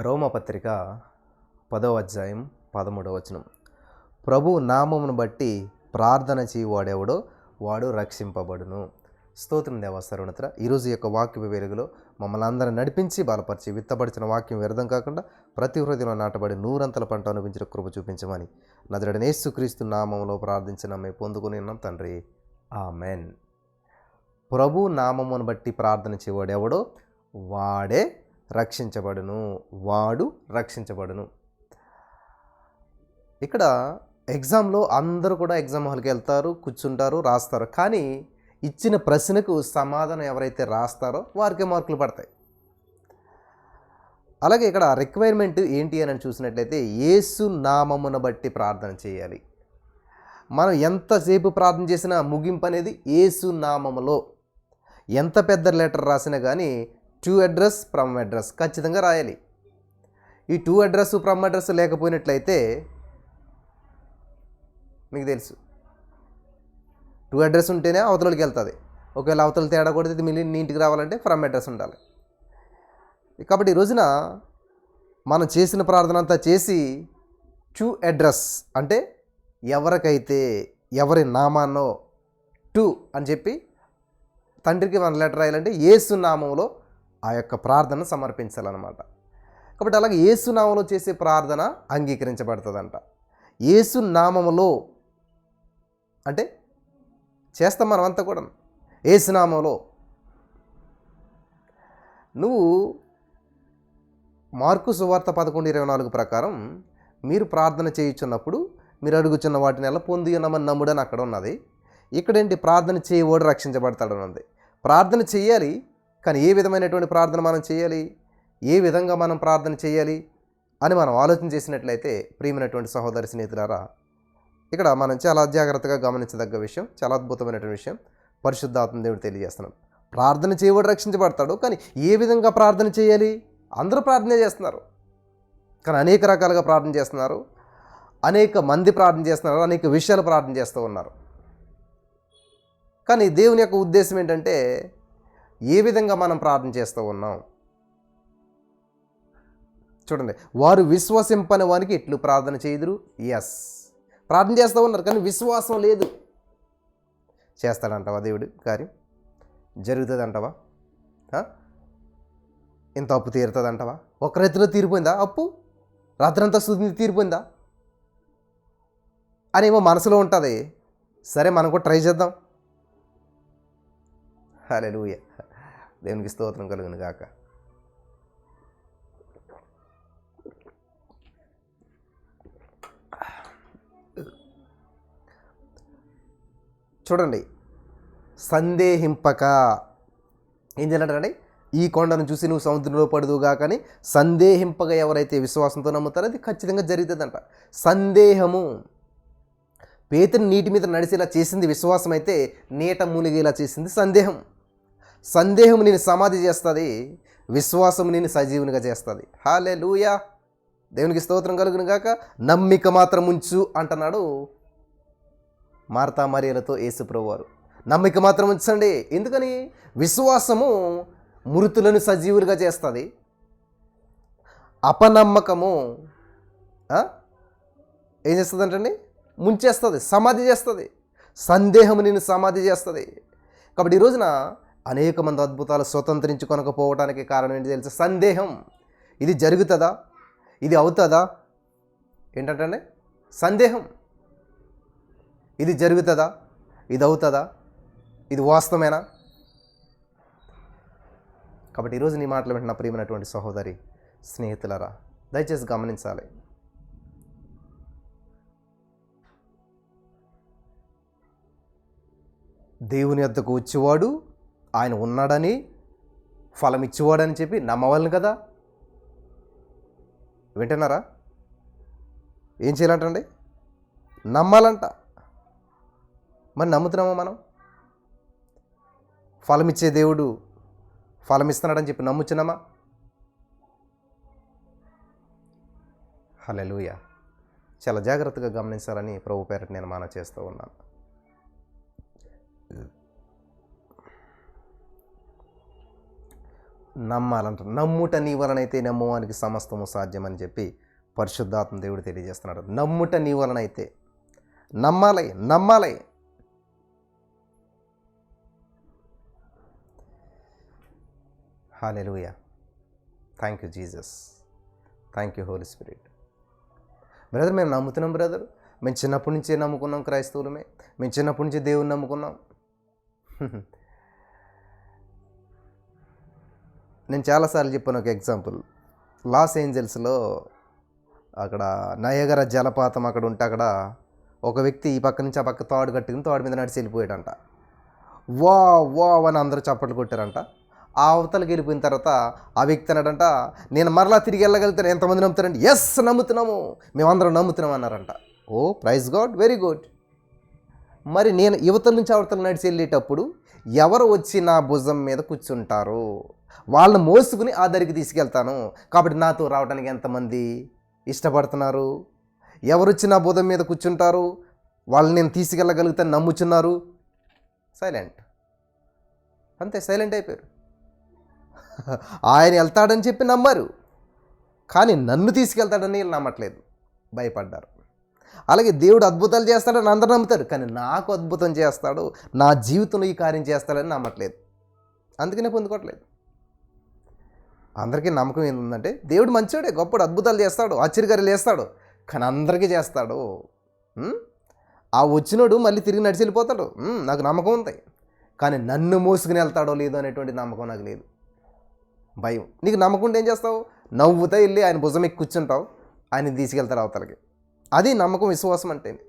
రోమపత్రిక పదవ అధ్యాయం పదమూడవ వచనం. ప్రభు నామమును బట్టి ప్రార్థన చేయవాడెవడో వాడు రక్షింపబడును. స్తోత్రం దేవా ఈరోజు యొక్క వాక్య వెలుగులో మమ్మల్ని అందరిని నడిపించి బలపరిచి విత్తబడిచిన వాక్యం వ్యర్థం కాకుండా ప్రతి హృదయంలో నాటబడి నూరంతల పంట అనిపించిన కృప చూపించమని నదుడని యేసుక్రీస్తు నామంలో ప్రార్థించిన మేము పొందుకుని ఉన్నాం తండ్రి. ఆమెన్. ప్రభు నామమును బట్టి ప్రార్థన చేయవాడెవడో వాడే రక్షించబడును వాడు రక్షించబడును. ఇక్కడ ఎగ్జామ్లో అందరూ కూడా ఎగ్జామ్ హాల్కి వెళ్తారు కూర్చుంటారు రాస్తారు. కానీ ఇచ్చిన ప్రశ్నకు సమాధానం ఎవరైతే రాస్తారో వారికే మార్కులు పడతాయి. అలాగే ఇక్కడ రిక్వైర్మెంట్ ఏంటి అని చూసినట్లయితే యేసు నామమును బట్టి ప్రార్థన చేయాలి. మనం ఎంతసేపు ప్రార్థన చేసినా ముగింపు అనేది యేసు నామములో. ఎంత పెద్ద లెటర్ రాసినా కానీ టు అడ్రస్ ఫ్రమ్ అడ్రస్ ఖచ్చితంగా రాయాలి. ఈ టూ అడ్రస్ ఫ్రమ్ అడ్రస్ లేకపోయినట్లయితే మీకు తెలుసు. టూ అడ్రస్ ఉంటేనే అవతలకి వెళ్తుంది. ఒకవేళ అవతల తేడా కొడితే మిగిలిన నీ ఇంటికి రావాలంటే ఫ్రమ్ అడ్రస్ ఉండాలి. కాబట్టి ఈ రోజున మనం చేసిన ప్రార్థన అంతా చేసి టు అడ్రస్ అంటే ఎవరికైతే ఎవరి నామాన్నో టు అని చెప్పి తండ్రికి మన లెటర్ రాయాలంటే ఏసు నామంలో ఆ యొక్క ప్రార్థన సమర్పించాలన్నమాట. కాబట్టి అలాగే ఏసు నామంలో చేసే ప్రార్థన అంగీకరించబడుతుందంట. ఏసు నామములో అంటే చేస్తాం మనమంతా కూడా. ఏసు నామంలో. నువ్వు మార్కు సువార్త పదకొండు ఇరవై నాలుగు ప్రకారం మీరు ప్రార్థన చేయుచున్నప్పుడు మీరు అడుగుచున్న వాటిని ఎలా పొంది ఉన్నామని నమ్ముడని అక్కడ ఉన్నది. ఇక్కడేంటి? ప్రార్థన చేయవాడు రక్షించబడతాడని ఉంది. ప్రార్థన చేయాలి కానీ ఏ విధమైనటువంటి ప్రార్థన మనం చేయాలి? ఏ విధంగా మనం ప్రార్థన చేయాలి? అని మనం ఆలోచన చేసినట్లయితే ప్రియమైనటువంటి సహోదరి స్నేహితులారా ఇక్కడ మనం చాలా జాగ్రత్తగా గమనించదగ్గ విషయం చాలా అద్భుతమైనటువంటి విషయం పరిశుద్ధాత్మ దేవుడు తెలియజేస్తున్నాం ప్రార్థన చేయవాడు రక్షించబడతాడు కానీ ఏ విధంగా ప్రార్థన చేయాలి? అందరూ ప్రార్థన చేస్తున్నారు. కానీ అనేక రకాలుగా ప్రార్థన చేస్తున్నారు. అనేక మంది ప్రార్థన చేస్తున్నారు అనేక విషయాలు ప్రార్థన చేస్తూ ఉన్నారు. కానీ దేవుని యొక్క ఉద్దేశం ఏంటంటే ఏ విధంగా మనం ప్రార్థన చేస్తూ ఉన్నాం? చూడండి వారు విశ్వసింపని వారికి ఎట్లు ప్రార్థన చేయుదురు? ఎస్ ప్రార్థన చేస్తూ ఉన్నారు కానీ విశ్వాసం లేదు. చేస్తాడంటావా దేవుడు కార్యం? జరుగుతుంది అంటవా ఇంత అప్పు తీరుతుంది అంటావా ఒక రైతులో తీరిపోయిందా అప్పు? రాత్రంతా స్థుతి తీరిపోయిందా? అనేమో మనసులో ఉంటుంది. సరే మనం కూడా ట్రై చేద్దాం. హలే లూయ దేవునికి స్తోత్రం కలుగును గాక. చూడండి సందేహింపక. ఏం చేయాలంటారండి? ఈ కొండను చూసి నువ్వు సముద్రంలో పడుదుగా కానీ సందేహింపగా ఎవరైతే విశ్వాసంతో నమ్ముతారో అది ఖచ్చితంగా జరుగుతుందంట. సందేహము. పేతుని నీటి మీద నడిచేలా చేసింది విశ్వాసం అయితే నీట మూలిగేలా చేసింది సందేహం. సందేహం నేను సమాధి చేస్తుంది విశ్వాసం నేను సజీవునిగా చేస్తుంది. హాలే లూయా దేవునికి స్తోత్రం కలుగును గాక. నమ్మిక మాత్రం ఉంచు అంటున్నాడు మార్తా మరియలతో యేసుప్రభు నమ్మిక మాత్రం ఉంచండి. ఎందుకని? విశ్వాసము మృతులను సజీవులుగా చేస్తుంది. అపనమ్మకము ఏం చేస్తుంది అంటండి ముంచేస్తుంది సమాధి చేస్తుంది. సందేహము నేను సమాధి చేస్తుంది. కాబట్టి ఈ రోజున అనేక మంది అద్భుతాలు స్వతంత్రించుకొనకపోవడానికి కారణం ఏంటి తెలుసు సందేహం. ఇది జరుగుతుందా? ఇది అవుతుందా? ఏంటంటే సందేహం. ఇది జరుగుతుందా? ఇది అవుతుందా? ఇది వాస్తవమేనా? కాబట్టి ఈరోజు నీ మాటలు వింటున్న ప్రియమైనటువంటి సహోదరి స్నేహితులరా దయచేసి గమనించాలి. దేవుని వద్దకు వచ్చేవాడు ఆయన ఉన్నాడని ఫలం ఇచ్చేవాడని చెప్పి నమ్మవాలను కదా? వింటున్నారా? ఏం చేయాలంటండి? నమ్మాలంట. మరి నమ్ముతున్నామా మనం? ఫలమిచ్చే దేవుడు ఫలం ఇస్తున్నాడని చెప్పి నమ్ముచున్నామా? హలెలుయ చాలా జాగ్రత్తగా గమనించాలని ప్రభు పేరట నేను మానవ చేస్తూ ఉన్నాను. నమ్మాలంట నమ్ముట నీ వలనైతే నమ్మువానికి సమస్తము సాధ్యమని చెప్పి పరిశుద్ధాత్మ దేవుడు తెలియజేస్తున్నాడు. నమ్ముట నీ వలనైతే. నమ్మాలి నమ్మాలి. Hallelujah thank you Jesus. Thank you holy spirit. Brother మేము నమ్ముతున్నాం బ్రదర్. మేము చిన్నప్పటి నుంచే నమ్ముకున్నాం క్రైస్తవులమే. మేము చిన్నప్పటి నుంచి దేవుని నమ్ముకున్నాం. నేను చాలాసార్లు చెప్పాను ఒక ఎగ్జాంపుల్. లాస్ ఏంజల్స్లో అక్కడ నయగర జలపాతం అక్కడ ఉంటే అక్కడ ఒక వ్యక్తి ఈ పక్క నుంచి ఆ పక్క తాడు కట్టుకుని తాడు మీద నడిచి వెళ్ళిపోయాడంట. వా వా అని అందరూ చప్పట్లు కొట్టారంట. ఆ అవతలకి వెళ్ళిపోయిన తర్వాత ఆ వ్యక్తి అన్నాడంట నేను మరలా తిరిగి వెళ్ళగలుగుతాను. ఎంతమంది నమ్ముతారండి? ఎస్ నమ్ముతున్నాము. మేమందరం నమ్ముతున్నాం అన్నారంట. Oh praise God very good. మరి నేను యువతల నుంచి అవతల నడిచి వెళ్ళేటప్పుడు ఎవరు వచ్చి నా భుజం మీద కూర్చుంటారు? వాళ్ళని మోసుకుని ఆ దరికి తీసుకెళ్తాను. కాబట్టి నాతో రావడానికి ఎంతమంది ఇష్టపడుతున్నారు? ఎవరు నా బోధం మీద కూర్చుంటారు? వాళ్ళని నేను తీసుకెళ్ళగలుగుతాను నమ్ముచున్నారు? సైలెంట్. అంతే సైలెంట్ అయిపోయారు. ఆయన వెళ్తాడని చెప్పి నమ్మారు. కానీ నన్ను తీసుకెళ్తాడని వీళ్ళు నమ్మట్లేదు. భయపడ్డారు. అలాగే దేవుడు అద్భుతాలు చేస్తాడని అందరూ నమ్ముతారు. కానీ నాకు అద్భుతం చేస్తాడు. నా జీవితంలో ఈ కార్యం చేస్తాడని నమ్మట్లేదు. అందుకనే పొందుకోవట్లేదు. అందరికీ నమ్మకం ఏంటంటే దేవుడు మంచివాడే గొప్పడు అద్భుతాలు చేస్తాడు ఆశ్చర్యకారులు చేస్తాడు కానీ అందరికీ చేస్తాడు. ఆ వచ్చినోడు మళ్ళీ తిరిగి నడిచి వెళ్ళిపోతాడు. నాకు నమ్మకం ఉంది. కానీ నన్ను మోసుకుని వెళ్తాడో లేదో అనేటువంటి నమ్మకం నాకు లేదు. భయం. నీకు నమ్మకం ఉంటే ఏం చేస్తావు? నవ్వుతా వెళ్ళి ఆయన భుజం ఎక్కి కూర్చుంటావు ఆయన తీసుకెళ్తాడు అవతలకి. అది నమ్మకం విశ్వాసం అంటే.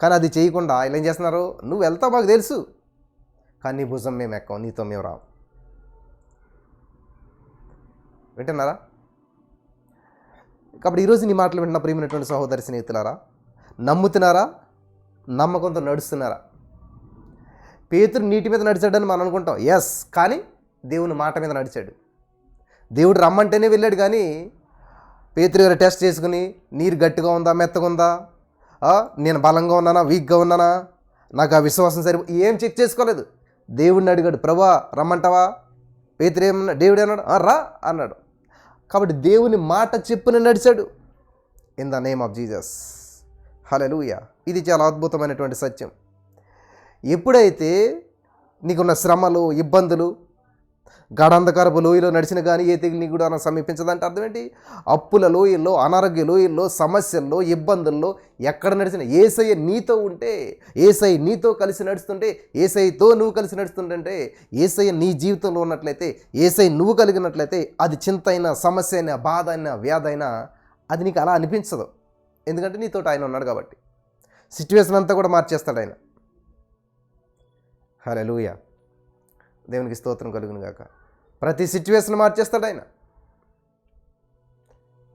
కానీ అది చేయకుండా ఇలా ఏం చేస్తున్నారు? నువ్వు వెళ్తావు మాకు తెలుసు. కానీ నీ భుజం మేము ఎక్కం నీతో మేము రావు వింటున్నారా? కాబట్టి ఈరోజు నీ మాటలు వింటున్న ప్రియమైనటువంటి సహోదరి స్నేహితులారా నమ్ముతున్నారా? నమ్మకంతో నడుస్తున్నారా? పేతురు నీటి మీద నడిచాడని మనం అనుకుంటాం. ఎస్ కానీ దేవుని మాట మీద నడిచాడు. దేవుడు రమ్మంటేనే వెళ్ళాడు కానీ పేతురు గారు టెస్ట్ చేసుకుని నీరు గట్టిగా ఉందా మెత్తగా ఉందా? నేను బలంగా ఉన్నానా వీక్గా ఉన్నానా? నాకు ఆ విశ్వాసం సరి ఏం చెక్ చేసుకోలేదు. దేవుడిని అడిగాడు ప్రభా రమ్మంటావా? పేతురు ఏమన్నా దేవుడు అన్నాడు రా అన్నాడు. కాబట్టి దేవుని మాట చెప్పున నడిచాడు. In the name of Jesus hallelujah ఇది చాలా అద్భుతమైనటువంటి సత్యం. ఎప్పుడైతే నీకున్న శ్రమలు ఇబ్బందులు గాఢాంధకారపు లోయలో నడిచిన కానీ ఏ తెగులు కూడా అలా సమీపించదంటే అర్థం ఏంటి? అప్పుల లోయల్లో అనారోగ్య లోయల్లో సమస్యల్లో ఇబ్బందుల్లో ఎక్కడ నడిచిన ఏసయ్య నీతో ఉంటే ఏసై నీతో కలిసి నడుస్తుంటే ఏసైతో నువ్వు కలిసి నడుస్తుంటే ఏసయ్య నీ జీవితంలో ఉన్నట్లయితే ఏసై నువ్వు కలిగినట్లయితే అది చింత అయినా సమస్య అయినా బాధ అయినా వ్యాధి అయినా అది నీకు అలా అనిపించదు. ఎందుకంటే నీతో ఆయన ఉన్నాడు కాబట్టి. సిచ్యువేషన్ అంతా కూడా మార్చేస్తాడు ఆయన. హలో లూయ దేవునికి స్తోత్రం కలుగును గాక ప్రతి సిచ్యువేషన్ మార్చేస్తాడు ఆయన.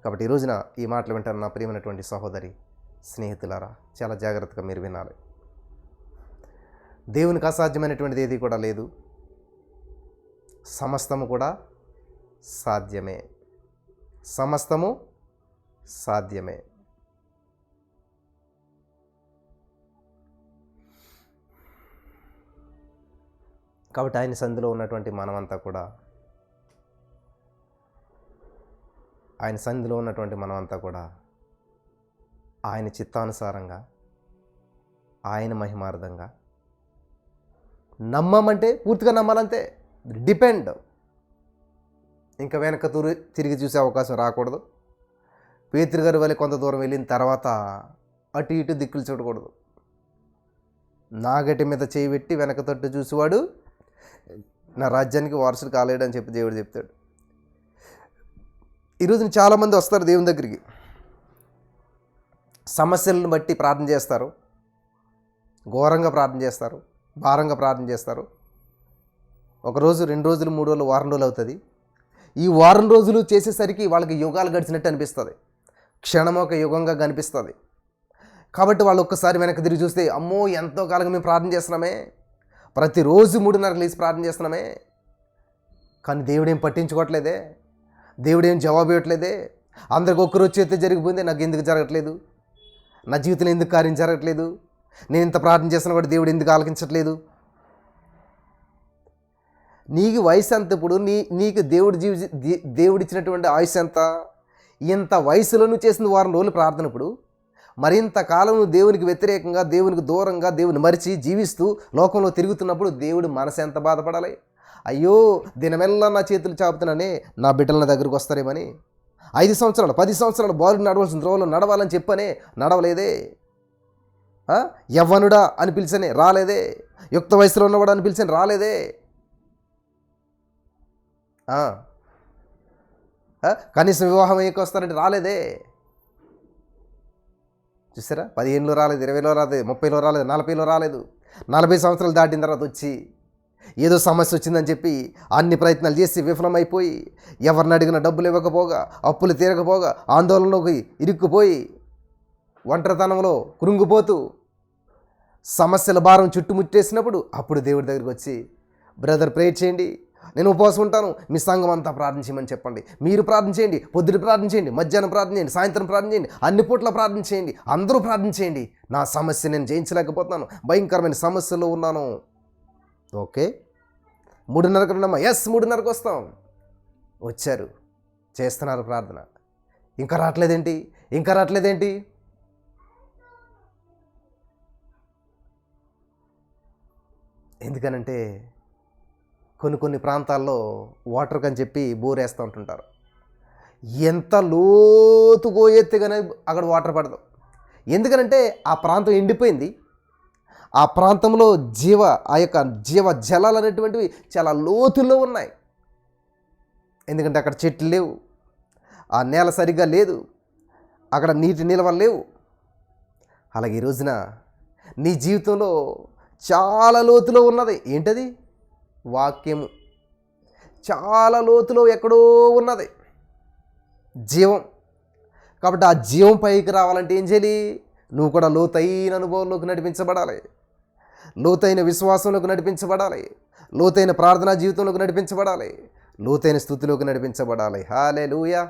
కాబట్టి ఈ రోజున ఈ మాటలు వింటారు నా ప్రియమైనటువంటి సహోదరి స్నేహితులారా చాలా జాగ్రత్తగా మీరు వినాలి. దేవునికి అసాధ్యమైనటువంటిది ఏది కూడా లేదు. సమస్తము కూడా సాధ్యమే. సమస్తము సాధ్యమే. కాబట్టి ఆయన సంధిలో ఉన్నటువంటి మనమంతా కూడా ఆయన సంధిలో ఉన్నటువంటి మనమంతా కూడా ఆయన చిత్తానుసారంగా ఆయన మహిమార్థంగా నమ్మమంటే పూర్తిగా నమ్మాలంతే. డిపెండ్. ఇంకా వెనక తూరి తిరిగి చూసే అవకాశం రాకూడదు. పేతురు గారి వల్ల కొంత దూరం వెళ్ళిన తర్వాత అటు ఇటు దిక్కులు చూడకూడదు. నాగటి మీద చేయి పెట్టి వెనక తొట్టు చూసేవాడు నా రాజ్యానికి వారసుడు కాలేడు అని చెప్పి దేవుడు చెప్తాడు. ఈరోజు చాలామంది వస్తారు దేవుని దగ్గరికి. సమస్యలను బట్టి ప్రార్థన చేస్తారు. ఘోరంగా ప్రార్థన చేస్తారు. భారంగా ప్రార్థన చేస్తారు. ఒక రోజు రెండు రోజులు మూడు రోజులు వారం రోజులు అవుతుంది. ఈ వారం రోజులు చేసేసరికి వాళ్ళకి యుగాలు గడిచినట్టు అనిపిస్తుంది. క్షణం ఒక యుగంగా కనిపిస్తుంది. కాబట్టి వాళ్ళు ఒక్కసారి వెనక్కి తిరిగి చూస్తే అమ్మో ఎంతో కాలంగా మేము ప్రార్థన చేస్తున్నామే. ప్రతిరోజు మూడున్నర లేచి ప్రార్థన చేస్తున్నామే. కానీ దేవుడేం పట్టించుకోవట్లేదే. దేవుడేం జవాబు ఇవ్వట్లేదే. అందరికి ఒక్కరు చేస్తే జరిగిపోయింది నాకు ఎందుకు జరగట్లేదు? నా జీవితంలో ఎందుకు కార్యం జరగట్లేదు? నేను ఇంత ప్రార్థన చేస్తున్నా కూడా దేవుడు ఎందుకు ఆలకించట్లేదు? నీకు వయసు ఎంత ఇప్పుడు? నీ నీకు దేవుడు జీవి దే- దేవుడిచ్చినటువంటి ఆయుష్ ఎంత? ఇంత వయసులో నువ్వు చేసిన వారం రోజులు ప్రార్థన ఇప్పుడు. మరింత కాలం దేవునికి వ్యతిరేకంగా దేవునికి దూరంగా దేవుని మరిచి జీవిస్తూ లోకంలో తిరుగుతున్నప్పుడు దేవుడు మనసు ఎంత బాధపడాలి? అయ్యో దినమెల్లా నా చేతులు చాపుతున్నానే నా బిడ్డల నా దగ్గరకు వస్తారేమని? ఐదు సంవత్సరాలు పది సంవత్సరాలు బాలు నడవలసిన ద్రోవలో నడవాలని చెప్పనే నడవలేదే. యవ్వనుడా అని పిలిచనే రాలేదే. యుక్త వయసులో ఉన్నవాడు అని పిలిచని రాలేదే. కనీసం వివాహం ఏకి వస్తారంటే రాలేదే. చూసారా? పదిహేనులో రాలేదు ఇరవైలో రాలేదు ముప్పైలో రాలేదు నలభైలో రాలేదు. నలభై సంవత్సరాలు దాటిన తర్వాత వచ్చి ఏదో సమస్య వచ్చిందని చెప్పి అన్ని ప్రయత్నాలు చేసి విఫలమైపోయి ఎవరిని అడిగిన డబ్బులు ఇవ్వకపోగా అప్పులు తీరకపోగా ఆందోళనలోకి ఇరుక్కుపోయి ఒంటరితనంలో కృంగిపోతూ సమస్యల భారం చుట్టుముట్టేసినప్పుడు అప్పుడు దేవుడి దగ్గరికి వచ్చి బ్రదర్ ప్రేయర్ చేయండి. నేను ఉపవాసం ఉంటాను. మీ సంఘం అంతా ప్రార్థించమని చెప్పండి. మీరు ప్రార్థించేయండి. పొద్దున ప్రార్థించేయండి. మధ్యాహ్నం ప్రార్థన చేయండి సాయంత్రం ప్రార్థన చేయండి అన్ని పూట్ల ప్రార్థన చేయండి అందరూ ప్రార్థన చేయండి నా సమస్య నేను జయించలేకపోతున్నాను. భయంకరమైన సమస్యలో ఉన్నాను. ఓకే? మూడున్నరకు ఉండమ్మా ఎస్ మూడున్నరకు వస్తాం. వచ్చారు. చేస్తున్నారు ప్రార్థన. ఇంకా రావట్లేదేంటి? ఇంకా రావట్లేదేంటి? ఎందుకనంటే కొన్ని కొన్ని ప్రాంతాల్లో వాటర్ అని చెప్పి బోరేస్తూ ఉంటుంటారు. ఎంత లోతు కానీ అక్కడ వాటర్ పడదు. ఎందుకనంటే ఆ ప్రాంతం ఎండిపోయింది. ఆ ప్రాంతంలో జీవ ఆ యొక్క జీవ జలాలు అనేటువంటివి చాలా లోతుల్లో ఉన్నాయి. ఎందుకంటే అక్కడ చెట్లు లేవు. ఆ నేల సరిగ్గా లేదు. అక్కడ నీటి నిల్వలు లేవు. అలాగే ఈ రోజున నీ జీవితంలో చాలా లోతులో ఉన్నది. ఏంటది? వాక్యము చాలా లోతులో ఎక్కడో ఉన్నది. జీవం. కాబట్టి ఆ జీవం పైకి రావాలంటే ఏం చేయాలి? నువ్వు కూడా లోతైన అనుభవంలోకి నడిపించబడాలి. లోతైన విశ్వాసంలోకి నడిపించబడాలి. లోతైన ప్రార్థనా జీవితంలోకి నడిపించబడాలి. లోతైన స్థుతిలోకి నడిపించబడాలి. హాలే లూయా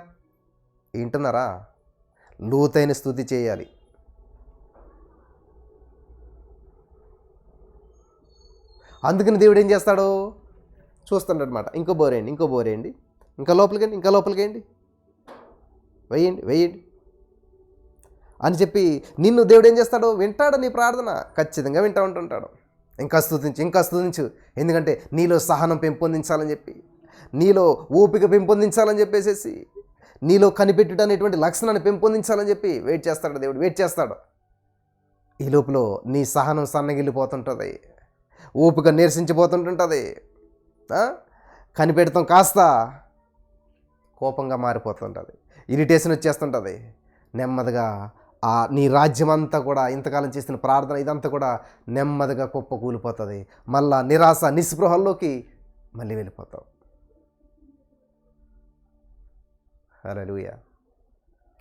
వింటున్నారా లోతైన స్థుతి చేయాలి. అందుకని దేవుడు ఏం చేస్తాడు? చూస్తుంటాడు ఇంకో బోరేయండి ఇంకో బోరేయండి ఇంకా లోపలికండి ఇంకా లోపలికేయండి వేయండి. వేయండి అని చెప్పి నిన్ను దేవుడు ఏం చేస్తాడు? వింటాడు నీ ప్రార్థన. ఖచ్చితంగా వింటా ఉంటుంటాడు. ఇంకా స్థుతించు ఇంకా స్థుతించు ఎందుకంటే నీలో సహనం పెంపొందించాలని చెప్పి నీలో ఓపిక పెంపొందించాలని చెప్పేసేసి నీలో కనిపెట్టుట అనేటువంటి లక్షణాన్ని పెంపొందించాలని చెప్పి వెయిట్ చేస్తాడు దేవుడు వెయిట్ చేస్తాడు. ఈ లోపల నీ సహనం సన్నగిల్లిపోతుంటుంది. ఓపిక నీరసించిపోతుంటుంటుంది. కనిపెడతాం కాస్త. కోపంగా మారిపోతుంటుంది. ఇరిటేషన్ వచ్చేస్తుంటుంది. నెమ్మదిగా ఆ నీ రాజ్యం అంతా కూడా ఇంతకాలం చేసిన ప్రార్థన ఇదంతా కూడా నెమ్మదిగా కుప్ప కూలిపోతుంది మళ్ళా నిరాశ నిస్పృహల్లోకి మళ్ళీ వెళ్ళిపోతావు హల్లెలూయా.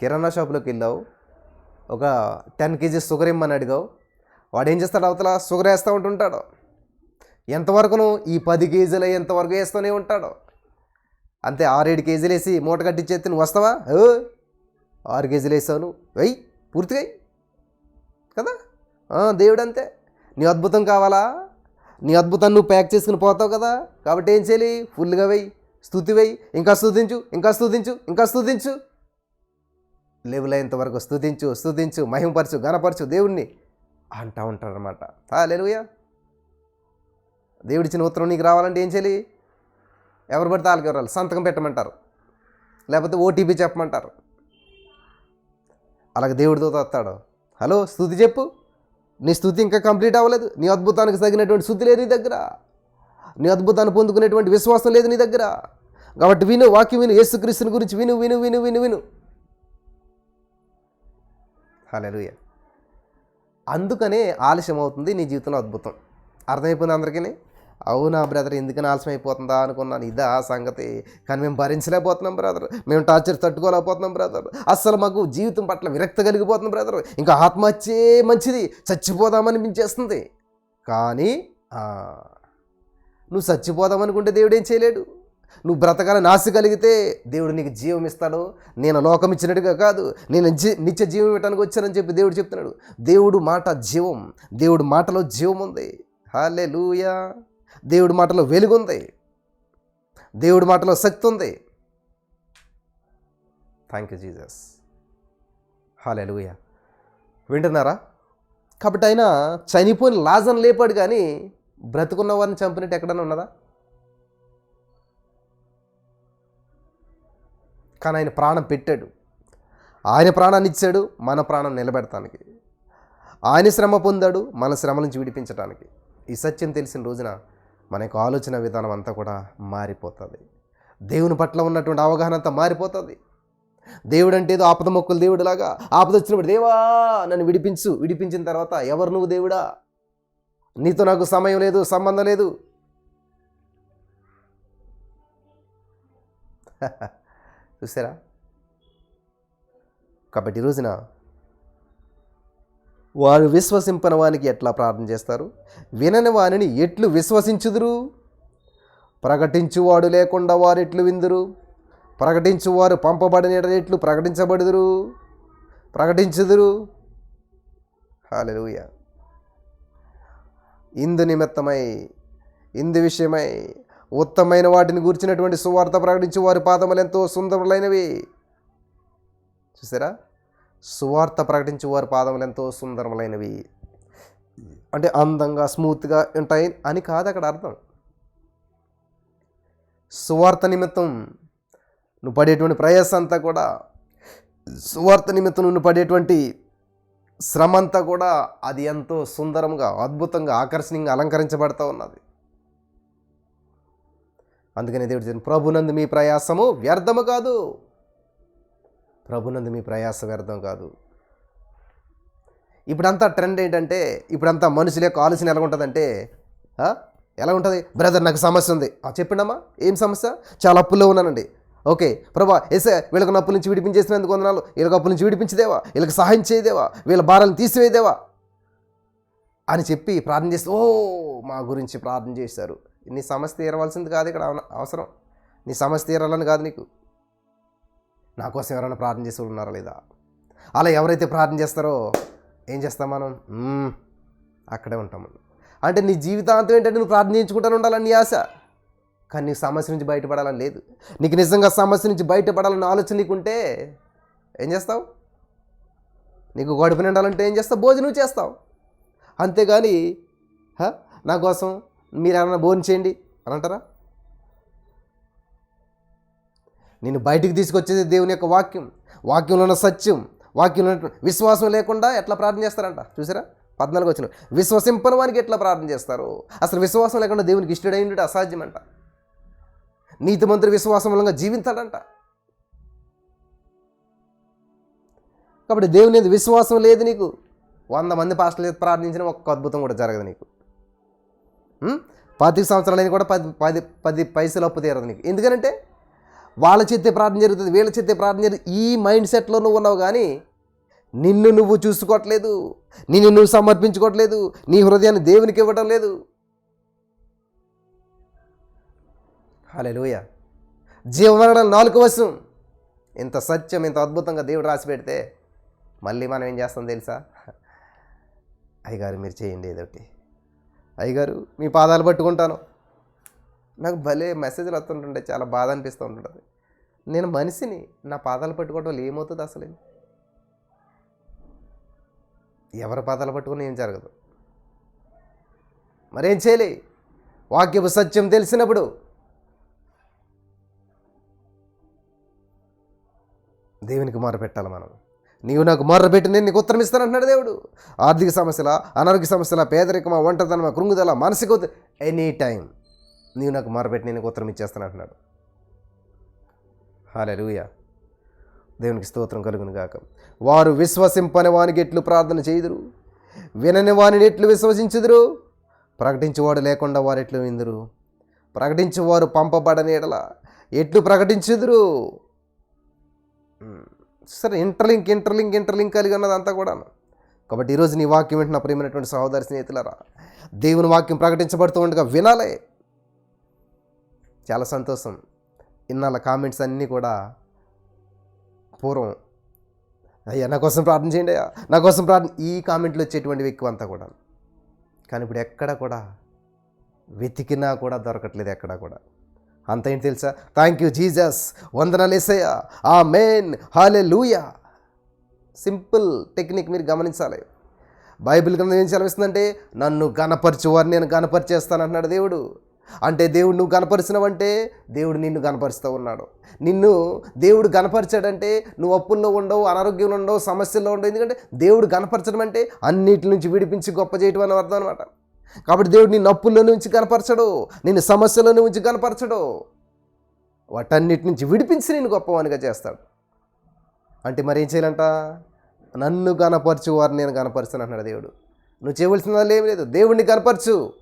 కిరాణా షాప్లోకి వెళ్ళావు. ఒక టెన్ కేజీస్ షుగర్ ఇమ్మని అడిగావు. వాడు ఏం చేస్తాడు అవతల? షుగర్ వేస్తూ ఉంటుంటాడు. ఎంతవరకును ఈ పది కేజీలు ఎంతవరకు వేస్తూనే ఉంటాడు? అంతే ఆరేడు కేజీలు వేసి మూట కట్టించేస్తే నువ్వు వస్తావా? ఓ ఆరు కేజీలు వేసావు వెయ్యి పూర్తిగా కదా? దేవుడు అంతే నీ అద్భుతం కావాలా? నీ అద్భుతాన్ని నువ్వు ప్యాక్ చేసుకుని పోతావు కదా? కాబట్టి ఏం చేయాలి? ఫుల్గా వెయ్యి స్థుతి వెయ్యి ఇంకా స్థుతించు ఇంకా స్థుతించు ఇంకా స్థుతించు. లెవెల్ వరకు స్తుతించు స్థుతించు మహిమపరచు గణపరచు దేవుణ్ణి అంటా ఉంటారనమాట లేలుయా దేవుడిచ్చిన ఉత్తరం నీకు రావాలంటే ఏం చేయాలి? ఎవరు పడితే వాళ్ళకి ఎవరాలి సంతకం పెట్టమంటారు. లేకపోతే ఓటీపీ చెప్పమంటారు. అలాగే దేవుడితో వస్తాడు. హలో స్థుతి చెప్పు. నీ స్థుతి ఇంకా కంప్లీట్ అవ్వలేదు. నీ అద్భుతానికి తగినటువంటి స్థుతి లేదు నీ దగ్గర. నీ అద్భుతాన్ని పొందుకునేటువంటి విశ్వాసం లేదు నీ దగ్గర. కాబట్టి విను వాక్యం విను యేసుక్రీస్తుని గురించి విను విను విను విను విను. హల్లెలూయా. అందుకనే ఆలస్యం అవుతుంది నీ జీవితంలో అద్భుతం. అర్థమైపోయింది అందరికీ? అవునా బ్రదర్ ఎందుకని ఆలస్యం అయిపోతుందా అనుకున్నాను. ఇదా ఆ సంగతి. కానీ మేము భరించలేకపోతున్నాం బ్రదర్. మేము టార్చర్ తట్టుకోలేకపోతున్నాం బ్రదర్. అస్సలు మాకు జీవితం పట్ల విరక్త కలిగిపోతుంది బ్రదర్. ఇంకా ఆత్మహత్యే మంచిది. చచ్చిపోదామనిపించేస్తుంది కానీ నువ్వు చచ్చిపోదామనుకుంటే దేవుడు ఏం చేయలేడు. నువ్వు బ్రతకాలని ఆశ కలిగితే దేవుడు నీకు జీవం ఇస్తాడు. నేను లోకం ఇచ్చినట్టుగా కాదు. నేను నిత్య జీవం ఇవ్వటానికి వచ్చానని చెప్పి దేవుడు చెప్తున్నాడు. దేవుడు మాట జీవం. దేవుడు మాటలో జీవం ఉంది. హాలే లూయా దేవుడి మాటలో వెలుగుంది. దేవుడి మాటలో శక్తి ఉంది థ్యాంక్ యూ జీసస్ హాలెలుయ వింటున్నారా? కాబట్టి ఆయన చనిపోయిన లాజన్ లేపాడు కానీ బ్రతుకున్న వారిని చంపినట్టు ఎక్కడైనా ఉన్నదా? కానీ ఆయన ప్రాణం పెట్టాడు. ఆయన ప్రాణాన్ని ఇచ్చాడు మన ప్రాణం నిలబెడటానికి ఆయన శ్రమ పొందాడు మన శ్రమ నుంచి విడిపించడానికి. ఈ సత్యం తెలిసిన రోజున మన యొక్క ఆలోచన విధానం అంతా కూడా మారిపోతుంది. దేవుని పట్ల ఉన్నటువంటి అవగాహన అంతా మారిపోతుంది. దేవుడు అంటే ఏదో ఆపద మొక్కులు దేవుడిలాగా ఆపద వచ్చినప్పుడు దేవా నన్ను విడిపించు విడిపించిన తర్వాత ఎవరు నువ్వు దేవుడా? నీతో నాకు సమయం లేదు సంబంధం లేదు. చూసారా? కాబట్టి ఈ రోజున వారు విశ్వసింపని వానికి ఎట్లా ప్రార్థన చేస్తారు? వినని వానిని ఎట్లు విశ్వసించుదురు? ప్రకటించువాడు లేకుండా వారు ఎట్లు విందురు? ప్రకటించువారు పంపబడిన ఎట్లు ప్రకటించబడుదురు? ప్రకటించుదురు? హాలెలూయ ఇందు నిమిత్తమై ఇందు విషయమై ఉత్తమైన వాటిని గురించినటువంటి సువార్త ప్రకటించు వారి పాదములు ఎంతో సుందరులైనవి చూసారా? సువార్త ప్రకటించే వారి పాదములు ఎంతో సుందరములైనవి. అంటే అందంగా స్మూత్గా ఉంటాయి అని కాదు అక్కడ అర్థం. సువార్త నిమిత్తం నువ్వు పడేటువంటి ప్రయాస అంతా కూడా సువార్త నిమిత్తం నువ్వు పడేటువంటి శ్రమ అంతా కూడా అది ఎంతో సుందరంగా అద్భుతంగా ఆకర్షణీయంగా అలంకరించబడుతూ ఉన్నది. అందుకని దేవుడు చెప్పిన ప్రభునందు మీ ప్రయాసము వ్యర్థము కాదు. ప్రభునందు మీ ప్రయాస వ్యర్థం కాదు. ఇప్పుడంతా ట్రెండ్ ఏంటంటే ఇప్పుడంతా మనుషుల యొక్క ఆలోచన ఎలా ఉంటుందంటే ఎలా ఉంటుంది? బ్రదర్ నాకు సమస్య ఉంది. ఆ, ఏం సమస్య? చాలా అప్పుల్లో ఉన్నానండి. ఓకే ప్రభా ఎసే వీళ్ళకి అప్పుల నుంచి విడిపించేసినందుకు వందనాలు. వీళ్ళకి అప్పుల నుంచి విడిపించదేవా? వీళ్ళకి సహాయం చేయదేవా? వీళ్ళ భారాలను తీసివేదేవా అని చెప్పి ప్రార్థన చేస్తే ఓ మా గురించి ప్రార్థన చేశారు. నీ సమస్య తీరవలసింది కాదు ఇక్కడ అవసరం. నీ సమస్య తీరాలని కాదు నీకు. నా కోసం ఎవరైనా ప్రార్థన చేసి ఉన్నారా లేదా? అలా ఎవరైతే ప్రార్థన చేస్తారో ఏం చేస్తాం మనం? అక్కడే ఉంటాం అంటే నీ జీవితాంతం ఏంటంటే నువ్వు ప్రార్థన ఉండాలని నీ ఆశ? కానీ నీకు సమస్య నుంచి బయటపడాలని లేదు. నీకు నిజంగా సమస్య నుంచి బయటపడాలన్న ఆలోచన నీకుంటే ఏం చేస్తావు? నీకు గడుపు నిండాలంటే ఏం చేస్తావు? భోజనం చేస్తావు. అంతేగాని నా కోసం మీరు ఏమైనా భోజనం చేయండి అని అంటారా? నేను బయటికి తీసుకొచ్చేది దేవుని యొక్క వాక్యం. వాక్యంలో ఉన్న సత్యం వాక్యంలో విశ్వాసం లేకుండా ఎట్లా ప్రార్థన చేస్తారంట? చూసారా? పద్నాలుగు వచ్చిన విశ్వసింపని వారికి ఎట్లా ప్రార్థన చేస్తారు? అసలు విశ్వాసం లేకుండా దేవునికి ఇష్టడైనట్టు అసాధ్యమంట. మంత్రి విశ్వాసం మూలంగా జీవించాడంట. కాబట్టి దేవుని మీద విశ్వాసం లేదు నీకు. వంద మంది పాస్టర్లు ప్రార్థించిన ఒక్క అద్భుతం కూడా జరగదు నీకు. పాతిక సంవత్సరాలైన కూడా పది పది పది పైసలు అప్పు తీరదు నీకు. ఎందుకంటే వాళ్ళ చేతే ప్రార్థన జరుగుతుంది వీళ్ళ చేతే ప్రార్థన జరుగుతుంది ఈ మైండ్ సెట్లో నువ్వు ఉన్నావు కానీ నిన్ను నువ్వు చూసుకోవట్లేదు నిన్ను నువ్వు సమర్పించుకోవట్లేదు నీ హృదయాన్ని దేవునికి ఇవ్వటం లేదు. హలోయ జీవమరణం నాలుగు వశం. ఇంత సత్యం ఇంత అద్భుతంగా దేవుడు రాసి పెడితే మళ్ళీ మనం ఏం చేస్తాం తెలుసా? అయ్యగారు మీరు చేయండి ఏదోటి అయ్యగారు మీ పాదాలు పట్టుకుంటాను. నాకు భలే మెసేజ్లు వస్తుంటుండే చాలా బాధ అనిపిస్తూ ఉంటుంటుంది. నేను మనిషిని నా పాదాలు పట్టుకోవడం వల్ల ఏమవుతుంది అసలు? ఎవరి పాదాలు పట్టుకుని ఏం జరగదు. మరేం చేయలే? వాక్యపు సత్యం తెలిసినప్పుడు. దేవునికి మొర పెట్టాలి మనం. నీవు నాకు మొర్ర పెట్టి నేను నీకు ఉత్తరం ఇస్తానంటున్నాడు దేవుడు. ఆర్థిక సమస్యల అనారోగ్య సమస్యల పేదరికమా ఒంటరితనమా కృంగుదల మానసిక ఎనీ టైం నీవు నాకు మొర నేను ఉత్తరం ఇచ్చేస్తాను అంటున్నాడు. హాలూయ దేవునికి స్తోత్రం కలుగును గాక. వారు విశ్వసింపని వానికి ఎట్లు ప్రార్థన చేయుదురు? వినని వానిని ఎట్లు విశ్వసించుదురు? ప్రకటించేవాడు లేకుండా వారు ఎట్లు విందురు? ప్రకటించేవారు పంపబడని ఎడల ఎట్లు ప్రకటించుదురు? సరే ఇంటర్లింక్ ఇంటర్లింక్ ఇంటర్లింక్ కలిగి ఉన్నది అంతా కూడాను. కాబట్టి ఈరోజు నీ వాక్యం వింటున్న ప్రేమైనటువంటి సహోదరి స్నేహితులరా దేవుని వాక్యం ప్రకటించబడుతూ ఉండగా వినాలే. చాలా సంతోషం. ఇన్నాళ్ళ కామెంట్స్ అన్నీ కూడా పూర్వం. అయ్యా నా కోసం ప్రార్థన చేయండి అయ్యా. నా కోసం ప్రార్థన ఈ కామెంట్లు వచ్చేటువంటివి ఎక్కువ అంతా కూడా. కానీ ఇప్పుడు ఎక్కడ కూడా వెతికినా కూడా దొరకట్లేదు ఎక్కడ కూడా. అంత ఏంటి తెలుసా? థ్యాంక్ యూ జీజస్ వందనాలు ఎసయ్య ఆ మెయిన్ హాలే లూయా సింపుల్ టెక్నిక్ మీరు గమనించాలి. బైబిల్ గ్రంథం ఏం సెలవిస్తుందంటే నన్ను గనపరచు వారిని నేను గనపరిచేస్తాను అంటున్నాడు దేవుడు. అంటే దేవుడు నువ్వు కనపరిచినవంటే దేవుడు నిన్ను కనపరుస్తూ ఉన్నాడు. నిన్ను దేవుడు కనపరిచాడంటే నువ్వు అప్పుల్లో ఉండవు అనారోగ్యంలో ఉండవు సమస్యల్లో ఉండవు. ఎందుకంటే దేవుడు కనపరచడం అంటే అన్నిటి నుంచి విడిపించి గొప్ప చేయటం అని అర్థం అనమాట కాబట్టి దేవుడు నిన్ను అప్పుల్లో నుంచి కనపరచడు నిన్ను సమస్యల నుంచి కనపరచడు వాటన్నిటి నుంచి విడిపించి నేను గొప్పవానిగా చేస్తాడు. అంటే మరి ఏం చేయాలంట? నన్ను కనపరచు వారిని నేను కనపరుస్తాను అన్నాడు దేవుడు. నువ్వు చేయవలసిన వాళ్ళు ఏమి లేదు. దేవుడిని కనపరచు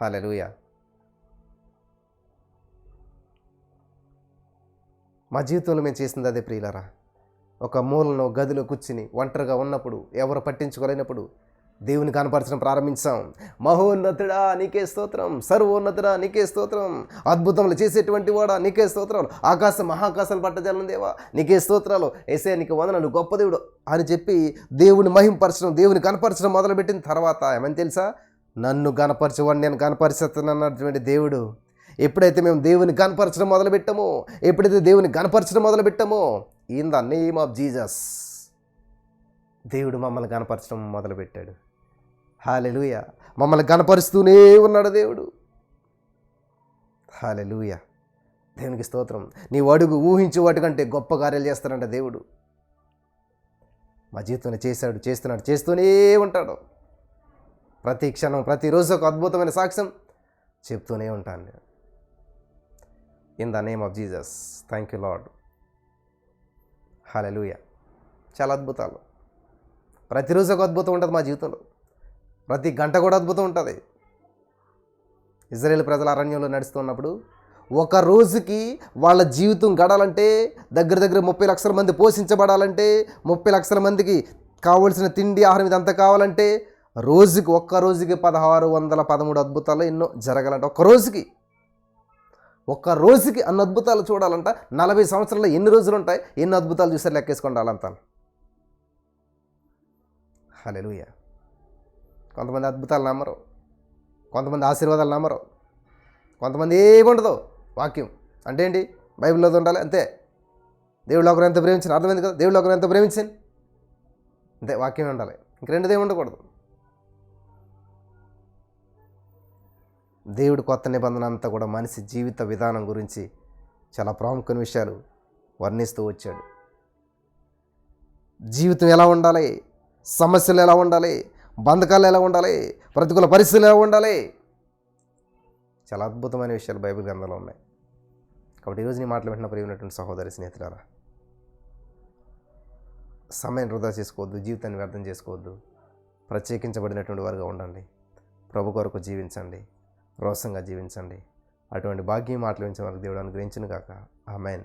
హాలెలూయా. మా జీవితంలో మేము చేసింది అదే ప్రియులరా. ఒక మూలను గదిలో కూర్చుని ఒంటరిగా ఉన్నప్పుడు ఎవరు పట్టించుకోలేనప్పుడు దేవుని కనపరచడం ప్రారంభించాం. మహోన్నతుడా నీకే స్తోత్రం. సర్వోన్నతుడా నీకే స్తోత్రం. అద్భుతములు చేసేటువంటి వాడా నీకే స్తోత్రాలు ఆకాశం మహాకాశాలు పట్టజాలం దేవా నీకే స్తోత్రాలు. ఏసే నీకు వందనాలు. గొప్ప దేవుడు అని చెప్పి దేవుని మహింపరచడం దేవుని కనపరచడం మొదలుపెట్టిన తర్వాత ఏమని తెలుసా? నన్ను కనపరచవాడిని నేను కనపరిచేస్తున్నటువంటి దేవుడు. ఎప్పుడైతే మేము దేవుని గనపరచడం మొదలుపెట్టామో ఎప్పుడైతే దేవుని కనపరచడం మొదలుపెట్టామో in the name of Jesus దేవుడు మమ్మల్ని గనపరచడం మొదలుపెట్టాడు. హాలెలుయ మమ్మల్ని గనపరుస్తూనే ఉన్నాడు దేవుడు. హాలెలుయ దేవునికి స్తోత్రం. నీ అడుగు ఊహించు వాటికంటే గొప్ప కార్యాలు చేస్తానంట దేవుడు. మా జీవితంలో చేశాడు చేస్తున్నాడు చేస్తూనే ఉంటాడు. ప్రతి క్షణం ప్రతిరోజు ఒక అద్భుతమైన సాక్ష్యం చెప్తూనే ఉంటాను నేను. In the name of Jesus thank you Lord hallelujah చాలా అద్భుతాలు. ప్రతిరోజు ఒక అద్భుతం ఉంటుంది మా జీవితంలో. ప్రతి గంట కూడా అద్భుతం ఉంటుంది. ఇజ్రాయేల్ ప్రజల అరణ్యంలో నడుస్తున్నప్పుడు ఒక రోజుకి వాళ్ళ జీవితం గడాలంటే దగ్గర దగ్గర ముప్పై లక్షల మంది పోషించబడాలంటే ముప్పై లక్షల మందికి కావలసిన తిండి ఆహారం ఇదంతా కావాలంటే రోజుకి ఒక్క రోజుకి పదహారు వందల పదమూడు అద్భుతాలు ఎన్నో జరగాలంట. ఒక్క రోజుకి. ఒక్క రోజుకి అన్ని అద్భుతాలు చూడాలంట. నలభై సంవత్సరాల్లో ఎన్ని రోజులు ఉంటాయి? ఎన్ని అద్భుతాలు చూసారు లెక్కేసుకొని హలెలుయ కొంతమంది అద్భుతాలు నమ్మరు. కొంతమంది ఆశీర్వాదాలు నమ్మరు. కొంతమంది ఏముండదు వాక్యం. అంటే ఏంటి? బైబిల్లో ఉండాలి. అంతే. దేవుడు ఒకరు ఎంత ప్రేమించిన అర్థమైంది కదా? దేవుడు ఒకరు ఎంత ప్రేమించాను అంతే. వాక్యమే ఉండాలి. ఇంక రెండుదే ఉండకూడదు. దేవుడు కొత్త నిబంధన అంతా కూడా మనిషి జీవిత విధానం గురించి చాలా ప్రాముఖ్యమైన విషయాలు వర్ణిస్తూ వచ్చాడు. జీవితం ఎలా ఉండాలి? సమస్యలు ఎలా ఉండాలి? బంధకాలు ఎలా ఉండాలి? ప్రతికూల పరిస్థితులు ఎలా ఉండాలి? చాలా అద్భుతమైన విషయాలు బైబిల్ గ్రంథంలో ఉన్నాయి. కాబట్టి ఈరోజు నీ మాటలు వింటున్న ప్రియమైనటువంటి సహోదరి స్నేహితులారా సమయం వృధా చేసుకోవద్దు జీవితాన్ని వ్యర్థం చేసుకోవద్దు. ప్రత్యేకించబడినటువంటి వారుగా ఉండండి. ప్రభు కొరకు జీవించండి. రోషంగా జీవించండి. అటువంటి భాగ్యం మాటలు వారికి దేవుడు అనుగ్రహించిన కాక ఆమెన్.